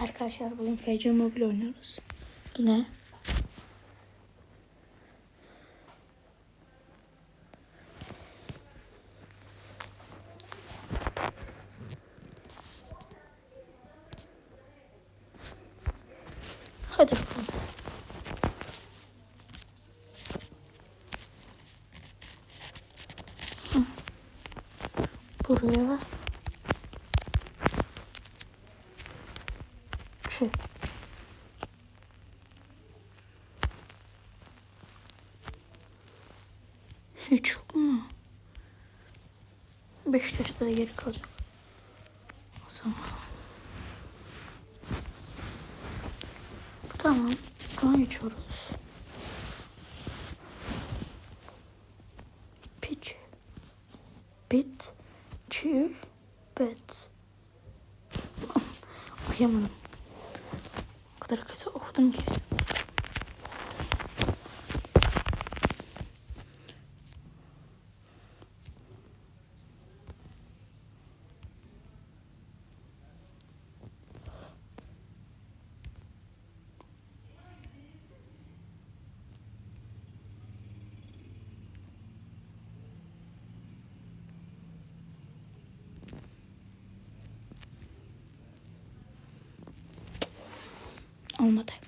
Arkadaşlar bugün FC Mobile oynuyoruz. Yine. Hadi bakalım. Buraya Hiç yok mu? Beşiktaş'ta da geri kalacak. O zaman. Tamam. Buna geçiyoruz. Pitch. Bit. Çiğ. Bet. Okuyamadım. O kadar kötü okudum ki. 重たい。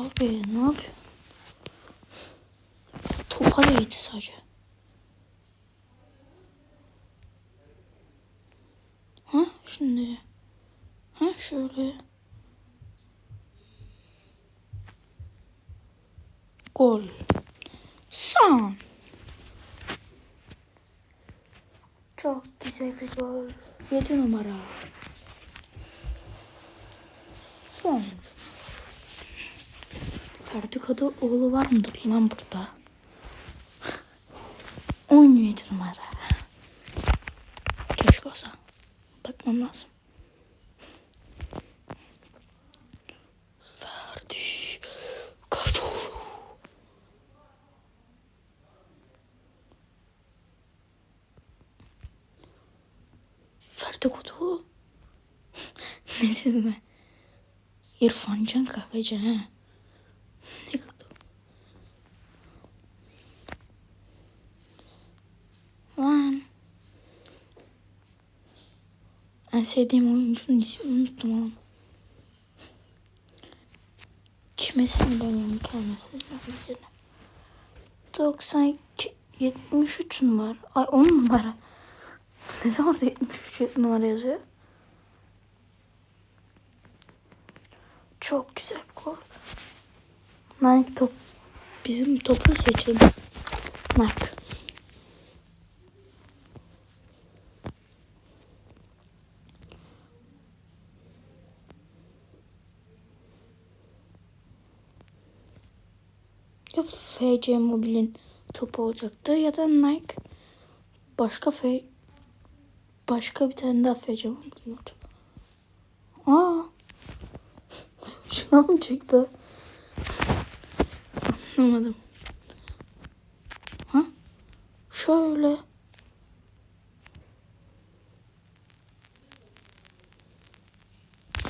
Abi ne yapıyor? Topa değdi sadece. Ha şimdi. Ha şöyle. Gol. Son. Çok güzel bir gol. 7 numara. Son. Ferdi Kadıoğlu var mıdır lan burada? 17 numara. Keşke olsa. Bakmam lazım. Ferdi Kadıoğlu. Ferdi Kadıoğlu. ne dedim ben? İrfan Can Kahveci ha. Ne kadar? Lan. En sevdiğim oyuncunun ismini unuttum oğlum. Benim kendisi lazım. 92 73 numara. Ay 10 numara. Neden orada 73 numara yazıyor? Çok güzel bir gol. Nike top. Bizim topu seçin. Nike. Ya FC Mobile'in topu olacaktı ya da Nike başka F başka bir tane daha FC Mobile'in olacak. Aa. Şuna mı çıktı? Anlamadım. Ha? Şöyle.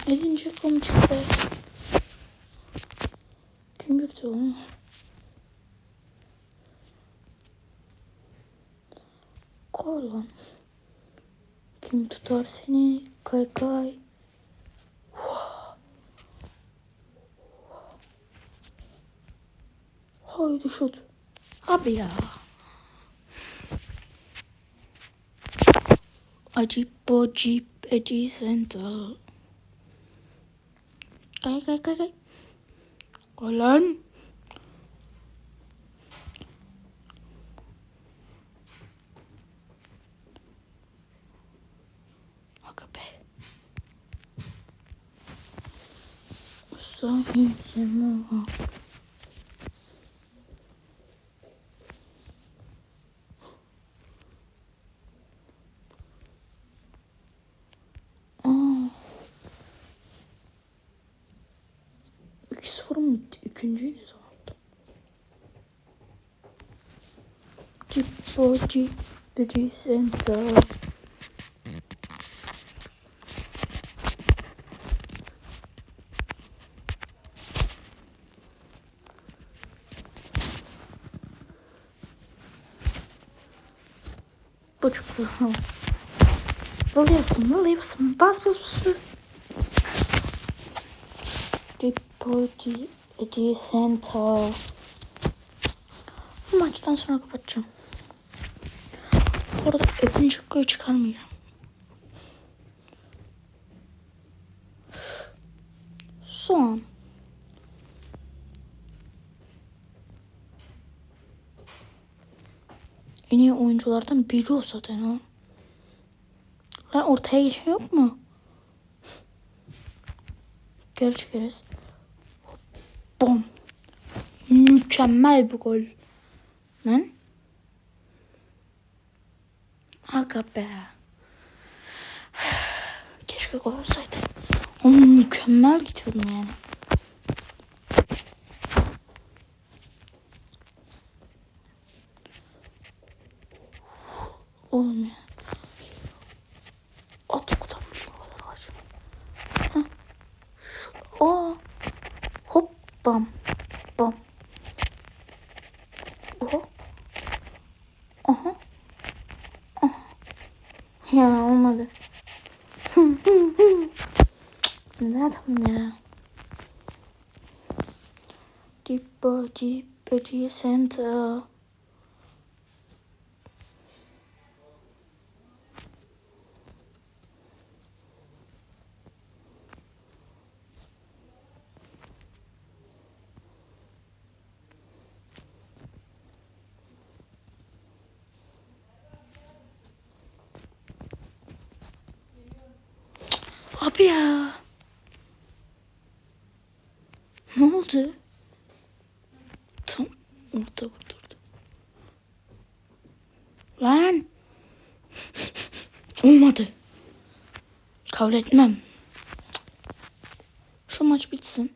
Edince kom çıktı. Kim gördü onu? Koy lan. Kim tutar seni? Kay kay. muydu şut? Abi ya. Acip bocip eci center. Kay kay kay kay. Kolan. So, he's a 2-0 mı bitti? İkinciyi ne zaman attı? Cipoci Center. Buçuk olmaz. Alıyorsun, alıyorsun. Bas bas bas bas. Cipoci Center. Bu maçtan sonra kapatacağım. Orada öpünce şapkayı çıkarmayacağım. Son. En iyi oyunculardan biri o zaten o. Lan ortaya geçen yok mu? Çıkarız. Bom. Mükemmel bir gol. Lan. Aga be. Keşke gol olsaydı. Ama mükemmel gidiyordum yani. Oğlum ya. At o kadar bu kadar var. Heh. Şu- Aa. Hop bam. Bam. Oho. Aha. Aha. Ya olmadı. Neden tamam ya? Deeper, deeper, deeper center. Abi ya. Ne oldu? Tam orada oturdu. Lan. Olmadı. Kabul etmem. Şu maç bitsin.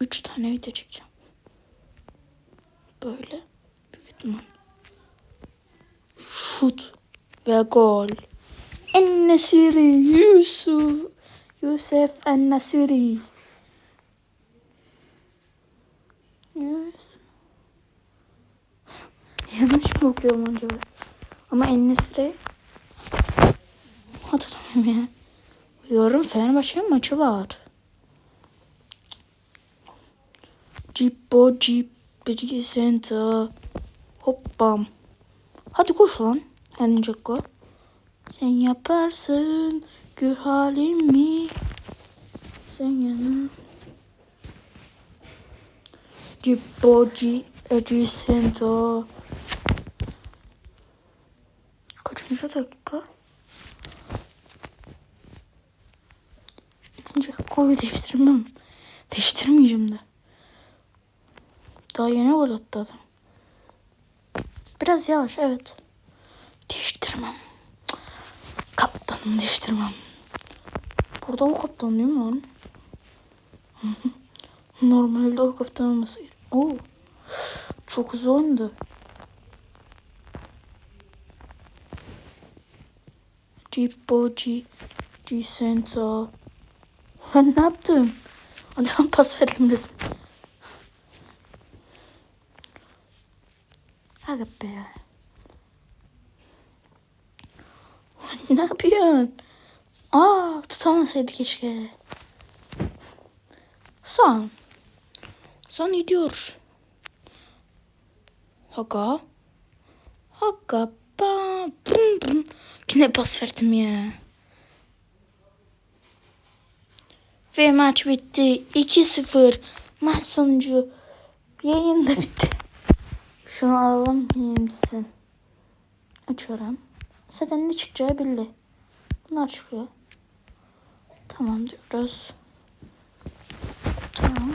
Üç tane video çekeceğim. Böyle. Büyük ihtimal. Şut ve gol. En-Nesiri Yusuf Yusuf En-Nesiri Yanlış mı okuyorum acaba? Ama En-Nesiri Hatırlamıyorum ya. Yarın Fenerbahçe'nin maçı var. Cippo Cip Biri Center Hoppam Hadi koş lan. Henüz gol. Sen yaparsın gör halimi Sen yana Ciboci Edisento Kaçıncı dakika? İkinci koyu değiştirmem. Değiştirmeyeceğim de. Daha yeni gol attı adam. Biraz yavaş evet. Değiştirmem. Kaptanımı değiştirmem. Burada o kaptan değil mi lan? Normalde o kaptan olması. Oo. Çok hızlı oynadı. G G Center. Ben ne yaptım? Adam pas verdim resmen. Aga be. Ne yapıyorsun? Aa tutamasaydı keşke. Son. Son gidiyor. Haka. Haka. Bam. Bum bum. Yine pas verdim ya. Ve maç bitti. 2-0. Maç sonucu. Yayın da bitti. Şunu alalım yenilsin. Açıyorum. Zaten ne çıkacağı belli. Bunlar çıkıyor. Tamam diyoruz. Tamam.